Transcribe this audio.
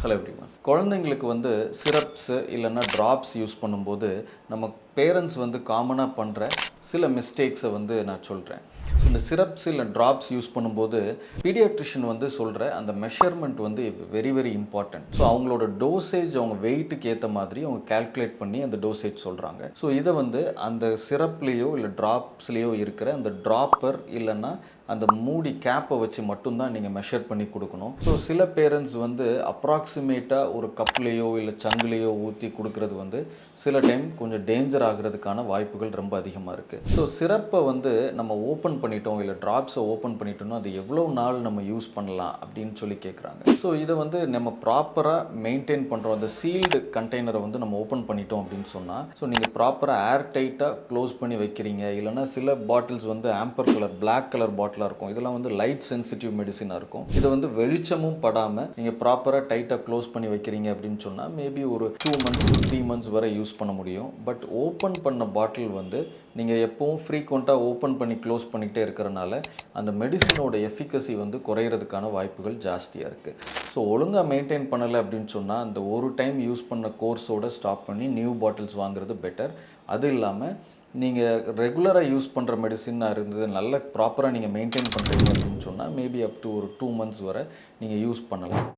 Hello everyone குழந்தைங்களுக்கு வந்து syrups இல்லைன்னா ட்ராப்ஸ் யூஸ் பண்ணும்போது நம்ம பேரண்ட்ஸ் வந்து காமனாக பண்ணுற சில மிஸ்டேக்ஸை வந்து நான் சொல்கிறேன் இந்த சிரப்ஸ் இல்லை ட்ராப்ஸ் யூஸ் பண்ணும்போது பீடியாட்ரிஷியன் வந்து சொல்கிற அந்த மெஷர்மெண்ட் வந்து வெரி வெரி இம்பார்ட்டன்ட் ஸோ அவங்களோட டோசேஜ் அவங்க வெயிட்டுக்கு ஏற்ற மாதிரி அவங்க கால்குலேட் பண்ணி அந்த டோசேஜ் சொல்கிறாங்க ஸோ இதை வந்து அந்த சிரப்லேயோ இல்லை ட்ராப்ஸ்லேயோ இருக்கிற அந்த ட்ராப்பர் இல்லைன்னா அந்த மூடி கேப்பை வச்சு மட்டும்தான் நீங்கள் மெஷர் பண்ணி கொடுக்கணும். ஸோ சில பேரண்ட்ஸ் வந்து அப்ராக்சிமேட்டாக ஒரு கப்லேயோ இல்லை சங்குலேயோ ஊற்றி கொடுக்கறது வந்து சில டைம் கொஞ்சம் டேஞ்சர் ஆகிறதுக்கான வாய்ப்புகள் ரொம்ப அதிகமாக இருக்குது ஸோ சிறப்பை வந்து நம்ம ஓப்பன் பண்ணிட்டோம் இல்லை ட்ராப்ஸை ஓப்பன் பண்ணிட்டோம்னா அது எவ்வளோ நாள் நம்ம யூஸ் பண்ணலாம் அப்படின்னு சொல்லி கேட்குறாங்க ஸோ இதை வந்து நம்ம ப்ராப்பராக மெயின்டைன் பண்ணுறோம் அந்த சீல்டு கண்டெய்னரை வந்து நம்ம ஓப்பன் பண்ணிட்டோம் அப்படின்னு சொன்னால் ஸோ நீங்கள் ப்ராப்பராக ஏர் டைட்டாக க்ளோஸ் பண்ணி வைக்கிறீங்க. இல்லைனா சில பாட்டில்ஸ் வந்து amber colour black colour bottle பாட்டிலாக இருக்கும். இதெல்லாம் வந்து லைட் சென்சிட்டிவ் மெடிசினாக இருக்கும். இது வந்து வெளிச்சமும் படாமல் நீங்கள் ப்ராப்பராக டைட்டாக க்ளோஸ் பண்ணி வைக்கிறீங்க அப்படின்னு சொன்னால் மேபி ஒரு டூ மந்த்ஸ் த்ரீ மந்த்ஸ் வரை யூஸ் பண்ண முடியும். பட் ஓப்பன் பண்ண பாட்டில் வந்து நீங்கள் எப்போவும் ஃப்ரீக்வெண்ட்டாக ஓப்பன் பண்ணி க்ளோஸ் பண்ணிகிட்டே இருக்கிறனால அந்த மெடிசினோட எஃபிகசி வந்து குறையிறதுக்கான வாய்ப்புகள் ஜாஸ்தியாக இருக்குது ஸோ ஒழுங்காக மெயின்டைன் பண்ணலை அப்படின்னு சொன்னால் அந்த ஒரு டைம் யூஸ் பண்ண கோர்ஸோட ஸ்டாப் பண்ணி நியூ பாட்டில்ஸ் வாங்குறது பெட்டர் அது இல்லாமல் நீங்கள் ரெகுலராக யூஸ் பண்ணுற மெடிசினாக இருந்தது நல்ல ப்ராப்பராக நீங்கள் மெயின்டைன் பண்ணுறீங்க அப்படின்னு சொன்னால் மேபி அப் டு ஒரு டூ மந்த்ஸ் வரை நீங்கள் யூஸ் பண்ணலாம்.